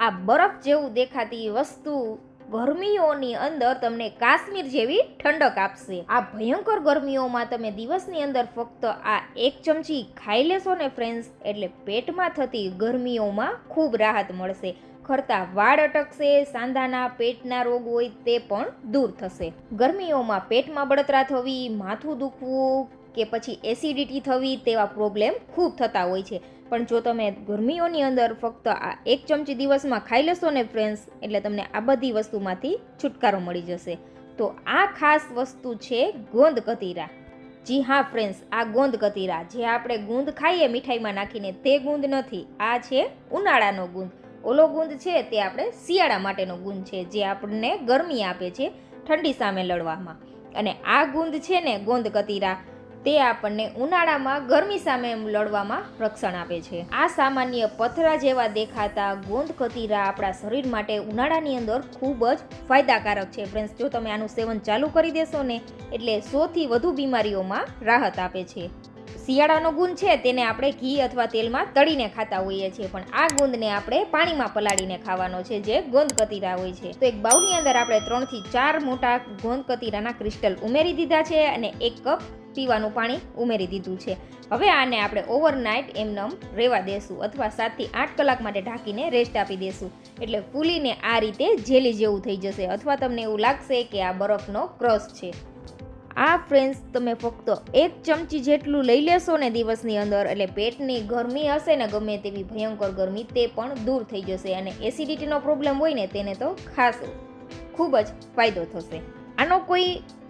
આ બરફ જેવું દેખાતી વસ્તુ ગરમીઓની અંદર તમને કાશ્મીર જેવી ઠંડક આપશે. આ ભયંકર ગરમીઓમાં તમે દિવસની અંદર ફક્ત આ એક ચમચી ખાઈ લેશો ને ફ્રેન્ડ્સ એટલે પેટમાં થતી ગરમીઓમાં ખૂબ રાહત મળશે. ખરતા વાળ અટકશે, સાંધાના પેટના રોગ હોય તે પણ દૂર થશે. ગરમીઓમાં પેટમાં બળતરા થવી, માથું દુખવું કે પછી એસિડિટી થવી તેવા પ્રોબ્લેમ ખૂબ થતા હોય છે. પણ જો તમે ગરમીઓની અંદર ફક્ત આ એક ચમચી દિવસમાં ખાઈ લેશો ને ફ્રેન્ડ્સ એટલે તમને આ બધી વસ્તુમાંથી છુટકારો મળી જશે. તો આ ખાસ વસ્તુ છે ગોંદ કતીરા. જી હા ફ્રેન્ડ્સ આ ગોંદ કતીરા. જે આપણે ગુંદ ખાઈએ મીઠાઈમાં નાખીને તે ગુંદ નથી. આ છે ઉનાળાનો ગુંદ. ઓલો ગુંદ છે તે આપણે શિયાળા માટેનો ગુંદ છે, જે આપણને ગરમી આપે છે ઠંડી સામે લડવામાં. અને આ ગુંદ છે ને ગોંદ કતીરા. તે આપણને ઉનાળામાં ગરમી સામે લડવામાં રક્ષણ આપે છે. આ સામાન્ય પથરા જેવા દેખાતા ગોંદ કતીરા આપણા શરીર માટે ઉનાળાની અંદર ખૂબ જ ફાયદાકારક છે. ફ્રેન્ડ્સ જો તમે આનું સેવન ચાલુ કરી દેશો ને, એટલે સોથી વધુ બીમારીઓમાં રાહત આપે છે. શિયાળાનો ગુંદ છે તેને આપણે ઘી અથવા તેલમાં તળીને ખાતા હોઈએ છીએ. પણ આ ગુંદને આપણે પાણીમાં પલાળીને ખાવાનો છે જે ગોંદ કતીરા હોય છે. તો એક બાઉલની અંદર આપણે ત્રણથી ચાર મોટા ગોંદ કતીરાના ક્રિસ્ટલ ઉમેરી દીધા છે અને એક કપ પીવાનું પાણી ઉમેરી દીધું છે. હવે આને આપણે ઓવરનાઇટ એમનેમ રહેવા દેશું અથવા સાતથી આઠ કલાક માટે ઢાંકીને રેસ્ટ આપી દેશું. એટલે ફૂલીને આ રીતે જેલી જેવું થઈ જશે. અથવા તમને એવું લાગશે કે આ બરફનો ક્રશ છે. આ ફ્રેન્ડ્સ, તમે ફક્ત એક ચમચી જેટલું લઈ લેશો ને દિવસની અંદર, એટલે પેટની ગરમી હશે ને ગમે તેવી ભયંકર ગરમી, તે પણ દૂર થઈ જશે અને એસિડિટીનો પ્રોબ્લેમ હોય ને, તેને તો ખાસ ખૂબ જ ફાયદો થશે. આનો કોઈ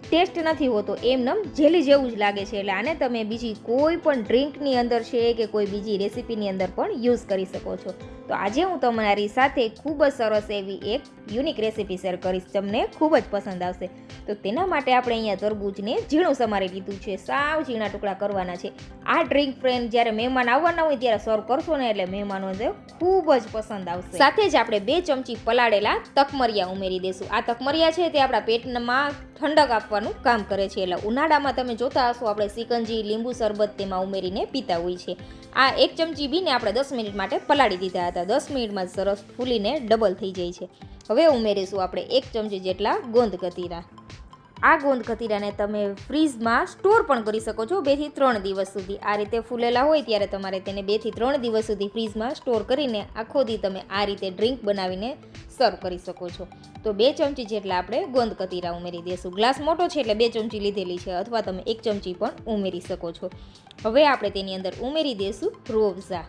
ટેસ્ટ નથી હોતો એમનેમ જેલી જેવું જ લાગે છે. એટલે આને તમે બીજી કોઈ પણ ડ્રિંકની અંદર છે કે કોઈ બીજી રેસીપીની અંદર પણ યુઝ કરી શકો છો. તો આજે હું તમારી સાથે ખૂબ જ સરસ એવી એક યુનિક રેસીપી શેર કરીશ, તમને ખૂબ જ પસંદ આવશે. તો તેના માટે આપણે અહીંયા તરબૂચને ઝીણું સમારી લીધું છે, સાવ ઝીણા ટુકડા કરવાના છે. આ ડ્રિંક ફ્રેન્ડ જ્યારે મહેમાન આવવાના હોય ત્યારે સર્વ કરશો ને એટલે મહેમાનોને ખૂબ જ પસંદ આવશે. સાથે જ આપણે બે ચમચી પલાળેલા તકમરિયા ઉમેરી દઈશું આ તકમરિયા છે તે આપણા પેટમાં ઠંડક આપવાનું કામ કરે છે. એટલે ઉનાળામાં તમે જોતા હશો, આપણે સિકંજી લીંબુ શરબત તેમાં ઉમેરીને પીતા હોય છે આ એક ચમચી બીને આપણે દસ મિનિટ માટે પલાળી દીધા હતા. દસ મિનિટમાં સરસ ફૂલીને ડબલ થઈ જાય છે. હવે ઉમેરીશું આપણે એક ચમચી જેટલા ગોંદ કતીરા આ ગોંદ કતીરાને તમે ફ્રીઝમાં સ્ટોર પણ કરી શકો છો બેથી ત્રણ દિવસ સુધી. આ રીતે ફૂલેલા હોય ત્યારે તમારે તેને બેથી ત્રણ દિવસ સુધી ફ્રીઝમાં સ્ટોર કરીને આખો દી તમે આ રીતે ડ્રિંક બનાવીને સર્વ કરી શકો છો. તો બે ચમચી જેટલા આપણે ગોંદ કતીરા ઉમેરી દઈશું ગ્લાસ મોટો છે એટલે બે ચમચી લીધેલી છે અથવા તમે એક ચમચી પણ ઉમેરી શકો છો. હવે આપણે તેની અંદર ઉમેરી દઈશું રોબઝા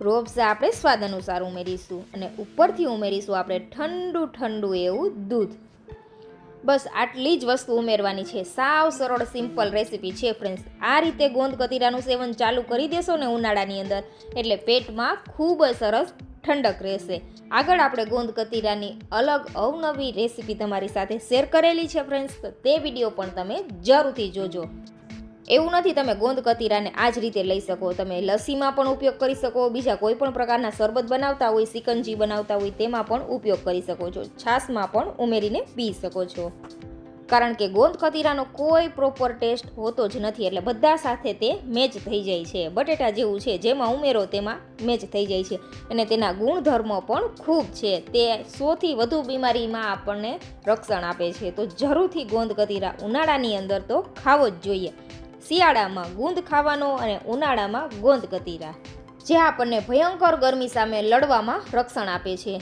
રોબઝા આપણે સ્વાદ અનુસાર ઉમેરીશું અને ઉપરથી ઉમેરીશું આપણે ઠંડુ ઠંડુ એવું દૂધ. બસ આટલી જ વસ્તુ ઉમેરવાની છે. સાવ સરળ, સિમ્પલ રેસીપી છે ફ્રેન્ડ્સ આ રીતે ગોંદ કતીરાનું સેવન ચાલુ કરી દેશો ને ઉનાળાની અંદર. એટલે પેટમાં ખૂબ જ સરસ ઠંડક રહેશે. આગળ આપણે ગોંદ કતીરાની અલગ અવનવી રેસીપી તમારી સાથે શેર કરેલી છે ફ્રેન્ડ્સ તો તે વીડિયો પણ તમે જરૂરથી જોજો. એવું નથી તમે ગોંદ કતીરાને આ જ રીતે લઈ શકો. તમે લસ્સીમાં પણ ઉપયોગ કરી શકો, બીજા કોઈ પણ પ્રકારના શરબત બનાવતા હોય, સિકંજી બનાવતા હોય, તેમાં પણ ઉપયોગ કરી શકો છો. છાશમાં પણ ઉમેરીને પી શકો છો. કારણ કે ગોંદ કતીરાનો કોઈ પ્રોપર ટેસ્ટ હોતો જ નથી, એટલે બધા સાથે તે મેચ થઈ જાય છે. બટેટા જેવું છે, જેમાં ઉમેરો તેમાં મેચ થઈ જાય છે. અને તેના ગુણધર્મો પણ ખૂબ છે. તે સોથી વધુ બીમારીમાં આપણને રક્ષણ આપે છે. તો જરૂરથી ગોંદ કતીરા ઉનાળાની અંદર તો ખાવો જ જોઈએ. શિયાળામાં ગુંદ ખાવાનો અને ઉનાળામાં ગોંદ ગતિરા જે આપણને ભયંકર ગરમી સામે લડવામાં રક્ષણ આપે છે.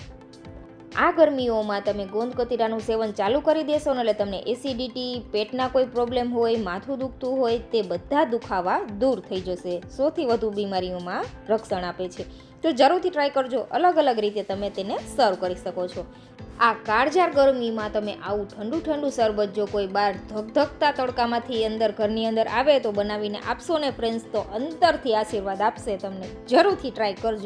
આ ગરમીઓમાં તમે ગોંદ કતીરાનું સેવન ચાલુ કરી દેશો ને એટલે તમને એસિડિટી, પેટના કોઈ પ્રોબ્લેમ હોય, માથું દુખતું હોય, તે બધા દુખાવા દૂર થઈ જશે. સૌથી વધુ બીમારીઓમાં રક્ષણ આપે છે. તો જરૂરથી ટ્રાય કરજો. અલગ અલગ રીતે તમે તેને સર્વ કરી શકો છો. આ કાળઝાળ ગરમીમાં તમે આવું ઠંડુ ઠંડુ શરબત જો કોઈ બહાર ધગધગતા તડકામાંથી અંદર ઘરની અંદર આવે તો બનાવીને આપશો ને ફ્રેન્ડ્સ તો અંતરથી આશીર્વાદ આપશે તમને. જરૂરથી ટ્રાય કરજો.